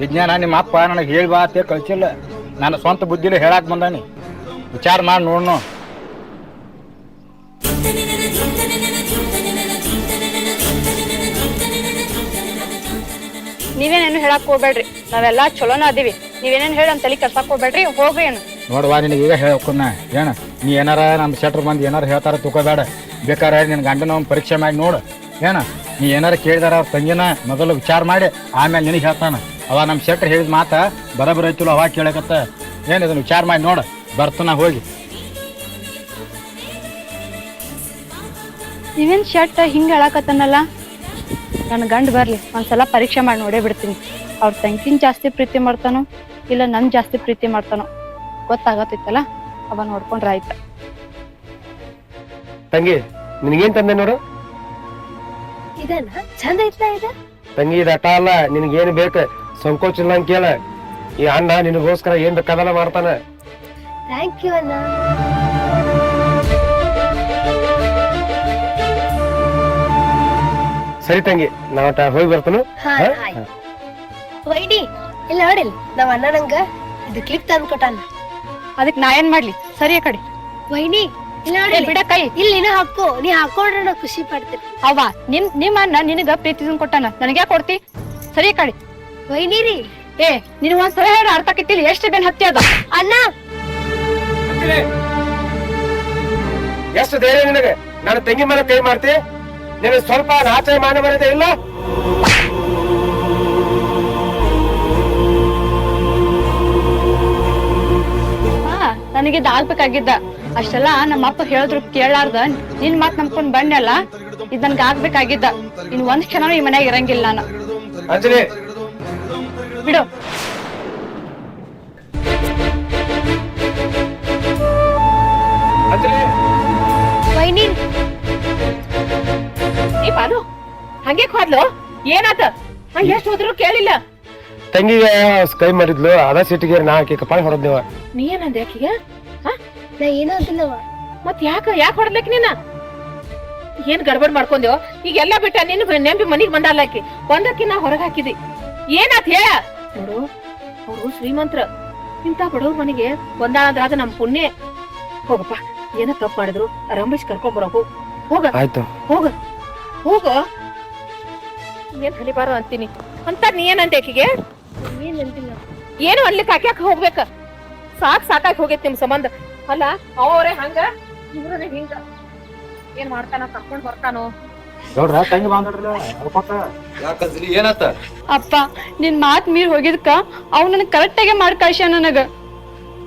ವಿಜ್ಞಾನ ನಿಮ್ಮ ಅಪ್ಪ ನನಗೆ ಹೇಳಿ ಬಾ ಅಂತ ಕಳ್ಸಿಲ್ಲ. ನನ್ನ ಸ್ವಂತ ಬುದ್ಧಿಲಿ ಹೇಳಾಕ್ ಬಂದಾನಿ. ವಿಚಾರ ಮಾಡಿ ನೋಡ್ನು. ನೀವೇನೇನು ಹೇಳಕ್ ಹೋಗ್ಬೇಡ್ರಿ. ನಾವೆಲ್ಲಾ ಚಲೋನ ಅದೀವಿ. ನೀವೇನೇನು ಹೇಳಿ ನಮ್ಮ ತಲೆ ಕೆಲ್ಸಕ್ ಹೋಗ್ಬೇಡ್ರಿ ಹೋಗ್ರಿ ಏನು. ನೋಡುವ ನಿನಗೆ ಈಗ ಹೇಳಕ್ಕನ್ನ ಏನ? ನೀ ಏನಾರ ನಮ್ಮ ಶೆಟ್ರ್ ಬಂದು ಏನಾರ ಹೇಳ್ತಾರ ತುಕೋಬೇಡ. ಬೇಕಾರೆ ನಿನ್ನ ಗಂಡನ ಪರೀಕ್ಷೆ ಮಾಡಿ ನೋಡು. ಏನ? ನೀ ಏನಾರ ಕೇಳಿದಾರ ಅವ್ರ ತಂಗಿನ ಮೊದಲು ವಿಚಾರ ಮಾಡಿ, ಆಮೇಲೆ ನಿನಗೆ ಹೇಳ್ತಾನ. ಅವ ನಮ್ಮ ಶೆಟ್ರ್ ಹೇಳಿದ ಮಾತು ಬರಬರ ಐತಿಲ್ಲ ಅವಾಗ ಕೇಳಕತ್ತ. ಏನು ಇದನ್ನು ವಿಚಾರ ಮಾಡಿ ನೋಡು. ಬರ್ತನ ಹೋಗಿ. ನೀವೇನು ಶರ್ಟ್ ಹಿಂಗೆ ಹೇಳಕತ್ತನಲ್ಲ? ನನ್ನ ಗಂಡ ಬರ್ಲಿ, ಒಂದ್ಸಲ ಪರೀಕ್ಷೆ ಮಾಡಿ ನೋಡೇ ಬಿಡ್ತೀನಿ. ಅವ್ರ ತಂಗಿನ ಜಾಸ್ತಿ ಪ್ರೀತಿ ಮಾಡ್ತಾನೋ, ಇಲ್ಲ ನನ್ನ ಜಾಸ್ತಿ ಪ್ರೀತಿ ಮಾಡ್ತಾನೋ ಗೊತ್ತಾಗತ್ತಿತ್ತಲ್ಲ ಅವ ನೋಡ್ಕೊಂಡ್ರೆ ಆಯ್ತ. ತಂಗಿ ನಿನಗೇನ್ ತಂದೆ ನೋಡು? ಇದನ್ನ ಚಂದ ಐತ್ಲಾ ಇದ? ತಂಗಿ ಇದು ಅಲ್ಲ ಅಲ್ಲ ನಿನಗೇನು ಬೇಕು? ಸಂಕೋಚ ಇಲ್ಲ ಅಂತ ಕೇಳ. ಈ ಅಣ್ಣ ನಿನಗೋಸ್ಕರ ಏನ್ ಕದಲ ಮಾಡ್ತಾನೆ. ಥ್ಯಾಂಕ್ ಯು ಅಣ್ಣ. ಸರಿ ತಂಗಿ ನಾ ಅಟ ಹೋಗಿ ಬರ್ತಾನು? ಹಾ ಆಯ್ತು. ವೈಡಿ ಇಲ್ಲ ನೋಡಿಲ್? ನಾವ್ ಅಣ್ಣ ನಂಗ ಇದು ಕ್ಲಿಪ್ ತಂದ್ಕೊಟ್ಟ ಅದಕ್ ನಾ ಏನ್ ಮಾಡ್ಲಿ? ಸರಿ ಕಡೆ. ವೈನಿ ಇಲ್ಲ ನೋಡಿಲ್ ಬಿಡ ಕೈ ಇಲ್ಲಿ ನೀನು ಹಾಕು ನೀ ಹಾಕೊಂಡ್ರೆ ನಾ ಖುಷಿ ಪಡ್ತೀನಿ. ಅವ್ವ ನಿಮ್ ನಿಮ್ಮ ಅಣ್ಣ ನಿನಗ ಪ್ರೀತಿ ಕೊಟ್ಟಾನ ನನಗ್ಯಾ ಕೊಡ್ತಿ? ಸರಿ ಆ ಕಡೆ. ನೀರಿ ಏ ನಿನ್ ಒಂದ್ ಸಲ ಹೇಳ ಅರ್ಥ ಕಿತ್ತಿಲ್ಲ ಎಷ್ಟು ಬೆನ್ ಹತ್ತಿ ಅದ? ಅಣ್ಣ. ಎಷ್ಟು ಧೈರ್ಯ ನಿನಗೆ? ನನ್ನ ತಂಗಿ ಮೇಲೆ ಕೈ ಮಾಡ್ತಿ? ನಿನಗೆ ಸ್ವಲ್ಪ ನಾಚೆ ಮಾನ ಬರದೆ ಇಲ್ಲ? ಹಾ ನನಗೆ ಆಗ್ಬೇಕಾಗಿದ್ದ. ಅಷ್ಟೆಲ್ಲ ನಮ್ಮ ಅಪ್ಪ ಹೇಳಿದ್ರು ಕೇಳಾರ್ದ. ನಿನ್ ಮಾತ್ ನಂಬ್ಕೊಂಡ್ ಬಣ್ಣಲ್ಲ ಇದ್ ನನ್ಗ ಆಗ್ಬೇಕಾಗಿದ್ದ. ಇನ್ ಒಂದ್ ಕ್ಷಣ ಈ ಮನ್ಯಾಗ ಇರಂಗಿಲ್ಲ ನಾನು. ಅಂಜಲಿ. ಬಿಡು. ಅಂಜಲಿ. ವೈನಿ. ಈ ಬಾನು. ಹಂಗೆ ಹೋದ್ಲು ಏನಾತ? ಹಂಗ ಎಷ್ಟ್ ಹೋದ್ರು ಕೇಳಿಲ್ಲ. ತಂಗಿಗೆ ಸ್ಕೈ ಮಾಡಿದ್ಲು. ಅದ ಸಿಟ್ಟಿಗೆ ನಾ ಆಕೆ ಕಪಾಳಿ ಹೊರದ್ನೇವ ನೀ ಏನಂದೆ ಆಕಿಗೆ? ನಾ ಏನೋ ಅಂತಿಲ್ಲವ ಮತ್ ಯಾಕ ಯಾಕ ಹೊಡ್ಲಕ್ ನೀನ? ಏನ್ ಗಡ್ಬಡ್ ಮಾಡ್ಕೊಂದೇವ್ ಈಗ ಎಲ್ಲಾ ಬಿಟ್ಟ ನೀನು ನೆಂಬಿ ಮನಿಗ್ ಬಂದಲ್ಲ ಆಕಿ ಒಂದಕ್ಕಿ ನಾ ಹೊರಗ್ ಹಾಕಿದಿ. ಏನಾತ್ ಹೇಳ? ನೋಡು ಅವ್ರು ಶ್ರೀಮಂತ್ರ. ಇಂತ ಬಡವ್ರ ಮನೆಗೆ ಒಂದಾಳಂದ್ರ ಅದು ನಮ್ ಪುಣ್ಯ. ಹೋಗಪ್ಪ ಏನ ತಪ್ಪು ಮಾಡಿದ್ರು? ರಂಬೇಶ್ ಕರ್ಕೊಂಡ್ ಬರೋ ಹೋಗ್. ಹೋಗ ಆಯ್ತು. ಹೋಗ. ಹೋಗ. ಏನ್ ಹಲಿಬಾರ ಅಂತೀನಿ. ಅಂತ ನೀ ಏನಂತ ಆಕಿಗೆ? ಏನು ಅನ್ಲಿಕ್ಕೆ ಹಾಕ್ಯಾಕ ಹೋಗ್ಬೇಕ? ಸಾಕ್ ಸಾಕಾಗಿ ಹೋಗೈತಿ ನಿಮ್ ಸಂಬಂಧ. ಅಲ್ಲ ಅವರೇ ಹಂಗ? ಇವ್ರೇ ಹಿಂಗ. ಏನ್ ಮಾಡ್ತಾನ ಕರ್ಕೊಂಡ್ ಬರ್ತಾನೋ? ನೋಡ್ರ ತಂಗಿ ಬಾಂದ್ರಲ್ಲ ಯಾಕಂದ್ರಿ ಏನತ್ತ? ಅಪ್ಪ ನಿನ್ ಮಾತ್ ಮೀರ್ ಹೋಗಿದ್ಕ ಅವ್ ನನ್ ಕರೆಕ್ಟ್ ಆಗಿ ಮಾಡ್ ಕಳ್ಸ್ಯ ನನಗ.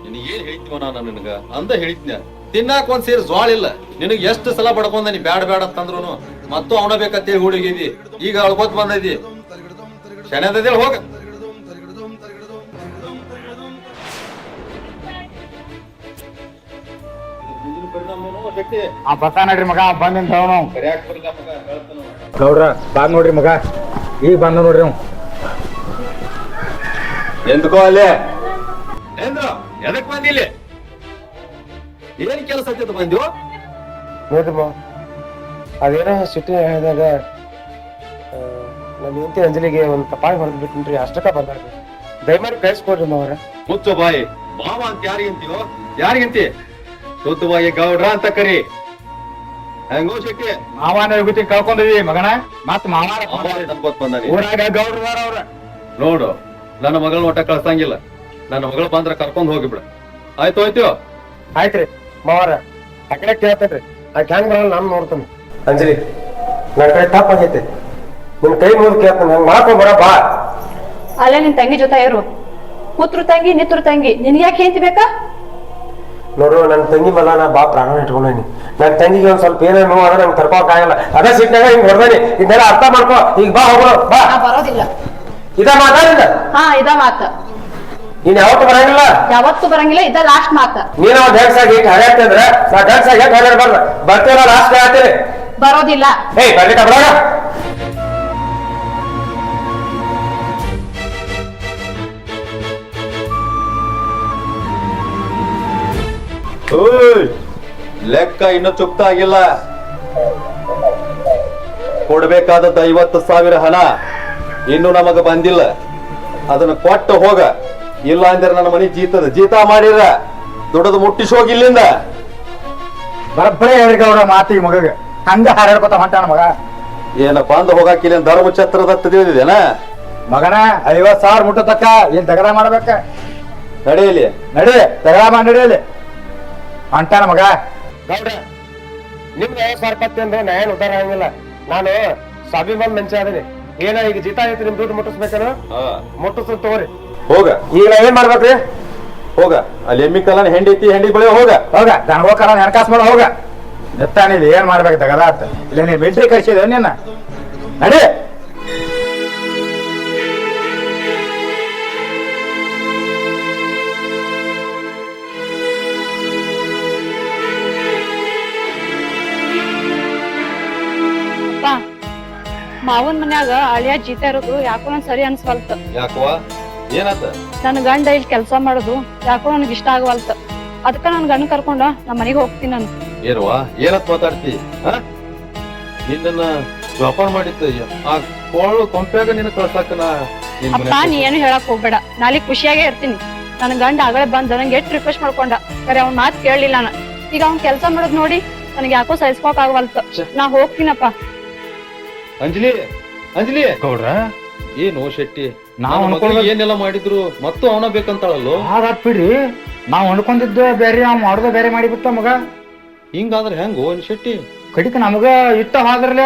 ನಿನಗೆ ಏನ್ ಹೇಳ್ತೀವ ನಾನು ನಿನಗ? ಅಂದ ಹೇಳಿದ್ನ. ತಿನ್ನಾಕ ಒಂದ್ ಸೇರಿ ಜ್ವಾಳ ಇಲ್ಲ. ನಿನಗ್ ಎಷ್ಟು ಸಲ ಬಡ್ಕೊಂಡ ನೀ ಬ್ಯಾಡ ಬ್ಯಾಡ ಅಂತಂದ್ರು ಮತ್ತು ಅವನ ಬೇಕಂತೇಳಿ ಹುಡುಗಿದಿ. ಈಗ ಅಳ್ಕೋತ್ ಬಂದೈತಿ ಶನದಿಲ್ಲ ಹೋಗ. ಆ ಬರ್ತಾ ನೋಡ್ರಿ ಮಗ ಬಂದಿನ ಗೌರ ಅವ. ನೋಡ್ರ ಬಂದ್ ನೋಡ್ರಿ ಮಗ. ಈಗ ಬಂದ ನೋಡ್ರಿ ಅವ್ನು ಎಂದ್ಕೋ ಅಲ್ಲೇ? ಏನ್ರ ಎದಕ್ ಬಂದಿಲ್ಲಿ ಏನ್ ಕೆಲಸ ಹತ್ತಿತ್ತು ಬಂದಿವು ನೋಡ್ರಿ ಅದೇನೋ ಸಿಟ್ಟು ಹೇಳಿದಾಗ ನಮ್ಮ ಹೆಂಡತಿ ಅಂಜಲಿಗೆ ಒಂದು ತಪಾಯಿ ಹೊಡೆದು ಬಿಟ್ಬಿಟ್ರಿ ಅಷ್ಟಕ್ಕ ಬಂದಾಗ ದಯಮಾಡಿ ಕಳಿಸ್ಕೊಡ್ರಿ ಮಾವ್ರ. ಮುಚ್ಚು ಬಾಯಿ. ಮಾವ ಅಂತ ಯಾರಿಗಂತೀವೋ ಯಾರಿಗಂತಿ? ಬಾಯಿ ಗೌಡ್ರ ಅಂತ ಕರಿ. ಹೆಂಗೋ ಶೆಟ್ಟಿ? ಮಾವನ ಯುಗತಿ ಕಳ್ಕೊಂಡಿದೀವಿ ಮಗನ? ಮತ್ ಮಾವ ಮಾವ ಅನ್ಕೋತ್ ಬಂದಾನಿ. ಊರಾಗ ಗೌಡ್ರದಾರ ಅವ್ರ. ನೋಡು ನನ್ನ ಮಗಳ ಒಟ್ಟ ಕಳ್ಸಂಗಿಲ್ಲ. ನನ್ನ ಮಗಳು ಬಂದ್ರ ಕರ್ಕೊಂಡ್ ಹೋಗಿಬಿಡ ಆಯ್ತು ಹೋಯ್ತು? ಆಯ್ತ್ರಿ ಮಾವರ. ಅಕಡೆ ಕೇಳ್ತೇನೆ ಕೇಳ್ತೇನ್ರಿ ಆ ಹೆಂಗ್ ಬರಲ್ಲ ನಾನು ನೋಡ್ತೇನೆ. ಅಂಜಲಿ ನನ್ನ ಕೈ ತಪ್ಪಾಗೈತೆ ನಿನ್ ಕೈ ಮುಗಿದು ಕೇಳ್ತಾನೆ ಹಂಗ್ ಮಾಡ್ಕೊಂಡ್ ಬರ ಬಾ. ಅಲ್ಲೇ ನಿನ್ ತಂಗಿ ಜೊತೆ ಇರು. ಕೂತ್ರು ತಂಗಿ ನಿತ್ರು ತಂಗಿ ನಿನ್ಗೆ ಯಾಕೆ ಹೇಳ್ತಿ ಬೇಕಾ? ನೋಡು ನನ್ನ ತಂಗಿ ಮಲ್ಲ ನಾ ಬಾ ಪ್ರಾಣ ಇಟ್ಕೊಂಡಿ ನನ್ನ ತಂಗಿಗೆ ಒಂದ್ ಸ್ವಲ್ಪ ಏನೇ ನೋವು ಅಂದ್ರೆ ನಂಗೆ ತರ್ಕೋಕ್ ಆಗಲ್ಲ. ಅದ ಸಿಟ್ಟಾಗ ಹಿಂಗ್ ಹೊಡೆದೇನಿ ಇದೆಲ್ಲ ಅರ್ಥ ಮಾಡ್ಕೋ. ಈಗ ಬಾ ಹೋಗೋ ಬಾ. ನಾ ಬರೋದಿಲ್ಲ. ಇದ ಹಾ ಇದ ಮಾತ. ಇನ್ ಯಾವತ್ತು ಬರಂಗಿಲ್ಲ? ಯಾವತ್ತೂ ಬರಂಗಿಲ್ಲ ಇದ ಲಾಸ್ಟ್ ಮಾತ. ನೀನ್ ಅವ್ ಡ್ಯಾನ್ಸ್ ಆಗಿ ಇಟ್ಟು ಹರಿಯಾಕ್ತಿ ಅಂದ್ರ ನಾ ಡ್ಯಾನ್ಸ್ ಆಗಿ ಯಾಕೆ ಹರಿಯಾಡ್ಬಾರ್ದು ಬರ್ತೀರ ಲಾಸ್ಟ್ ಹೇಳ್ತೀನಿ. ಬರೋದಿಲ್ಲ. ಏಯ್ ಬರ್ಲಿಕ್ಕ ಬರೋಣ ಓಯ್ ಲೆಕ್ಕ ಇನ್ನು ಚುಕ್ತ ಆಗಿಲ್ಲ. ಕೊಡ್ಬೇಕಾದದ್ದು ಐವತ್ತು ಸಾವಿರ ಹಣ ಇನ್ನು ನಮಗ ಬಂದಿಲ್ಲ. ಅದನ್ನ ಕೊಟ್ಟು ಹೋಗ. ಇಲ್ಲ ಅಂದ್ರೆ ನನ್ನ ಮನೆ ಜೀತದ. ಜೀತ ಮಾಡಿರ ದುಡದು ಮುಟ್ಟಿಸಿ ಹೋಗಿ ಇಲ್ಲಿಂದ. ಬರಬ್ಬರೇ ಹೇಳಿಕ ಅವರ ಮಾತಿಗೆ ಮಗಗೆ. ಹಂಗ ಹಾರಾಡ್ಕೊತ ಹೊಂಟಾನ ಮಗ. ಏನ ಬಂದು ಹೋಗಾಕಿಲ್ಲ ಧರ್ಮ ಛತ್ರದತ್ತ ತಿಳಿದಿದೇನ ಮಗನ ಐವತ್ ಸಾವಿರ ಮುಟ್ಟತಕ್ಕ ಏನ್ ತಗದ ಮಾಡ್ಬೇಕ? ನಡೆಯಲಿ ನಡೆ ತಗದ ಮಾಡಿ ನಡಿಯಲಿ ಹೊಂಟಾನ ಮಗ. ಗೌಡ್ರ ನಿಮ್ಗೆ ಸರ್ಪತ್ತಿ ಅಂದ್ರೆ ನಾ ಏನು ಉದ್ದಾರ ಆಗಂಗಿಲ್ಲ. ನಾನು ಸ್ವಾಭಿಮಾನ ಮನುಷ್ಯ ಅದೀನಿ. ಏನ ಈಗ ಜೀತ ಐತಿ ನಿಮ್ ದುಡ್ಡು ಮುಟ್ಟಿಸ್ಬೇಕೇನು? ಮುಟ್ಟಿಸ್ ತಗೋರಿ. ಹೋಗ. ಈಗ ನಾ ಏನ್ ಮಾಡ್ಬೇಕ್ರಿ? ಹೋಗ. ಅಲ್ಲಿ ಎಮ್ಮಿ ಕಲನ ಹೆಂಡಿ ಐತಿ ಹೆಂಡಿ ಬಳಿ ಹೋಗ. ಹೋಗ. ದನಗೋಕರ ಹಣಕಾಸು ಮಾಡ ಹೋಗ. ನೆತ್ತಾನಿಲ್ಲ ಏನ್ ಮಾಡ್ಬೇಕು ತಗದ ಆತ ಇಲ್ಲ ನೀ ಮಿಲ್ಟ್ರಿ ಕಳ್ಸಿದ ನಿನ್ನ? ನಡಿ. ಮಾವನ್ ಮನ್ಯಾಗ ಅಳಿಯ ಜೀತ ಇರೋದು ಯಾಕೋ ನನ್ ಸರಿ ಅನ್ಸ್ವಲ್ತ. ಯಾಕವ್ವ ಏನಾತ? ನನ್ ಗಂಡ ಇಲ್ಲಿ ಕೆಲಸ ಮಾಡೋದು ಯಾಕೋ ನನಗೆ ಇಷ್ಟ ಆಗವಲ್ತ. ಅದಕ್ಕ ನನ್ ಗಂಡ ಕರ್ಕೊಂಡ ನಮ್ಮ ಮನೆಗೆ ಹೋಗ್ತೀನಿ ನಾನು. ಏನವ್ವ ಏನತ್ ಮಾತಾಡ್ತಿ? ನಿನ್ನ ಜೋಪಾನ ಮಾಡಿದ್ದ ಆ ಕೋಳು ಕೊಂಪ್ಯಾಗ ನಿನ್ನ ಕಳ್ಸಾಕ ನಾ ನಿನ್ ಅಪ್ಪ ನೀ ಏನು ಹೇಳಕ್ ಹೋಗ್ಬೇಡ. ನಾಳೆ ಖುಷಿಯಾಗೇ ಇರ್ತೀನಿ. ನನ್ ಗಂಡ ಆಗಲೇ ಬಂದ್ ನಂಗೆ ಎಷ್ಟು ರಿಕ್ವೆಸ್ಟ್ ಮಾಡ್ಕೊಂಡ. ಕರೆ ಅವ್ನ ಮಾತ್ ಕೇಳಲಿಲ್ಲ ನಾನು. ಈಗ ಅವ್ನ್ ಕೆಲಸ ಮಾಡೋದ್ ನೋಡಿ ನನಗೆ ಯಾಕೋ ಸಹಿಸ್ಕೋಕ್ ಆಗವಲ್ತ. ನಾ ಹೋಗ್ತೀನಪ್ಪ. ಅಂಜಲಿ ಅಂಜಲಿ. ಗೌಡ್ರ? ಏನು ಶೆಟ್ಟಿ? ನಾವ್ ಅನ್ಕೊಂಡ್- ಏನೆಲ್ಲ ಮಾಡಿದ್ರು ಮತ್ತು ಅವನ ಬೇಕಂತಾಳಲ್ಲೋ? ಹಾಗಾತ್ ಬಿಡ್ರಿ. ನಾವ್ ಅನ್ಕೊಂಡಿದ್ದ ಬೇರೆ ಅವ್ ಮಾಡುದ ಬೇರೆ ಮಾಡಿಬಿಟ್ಟ ಮಗ. ಹಿಂಗಾದ್ರೆ ಹೆಂಗೋ ಶೆಟ್ಟಿ? ಕಡಿಕ ನಮಗ ಇಟ್ಟ ಹಾದ್ರಲ್ಲ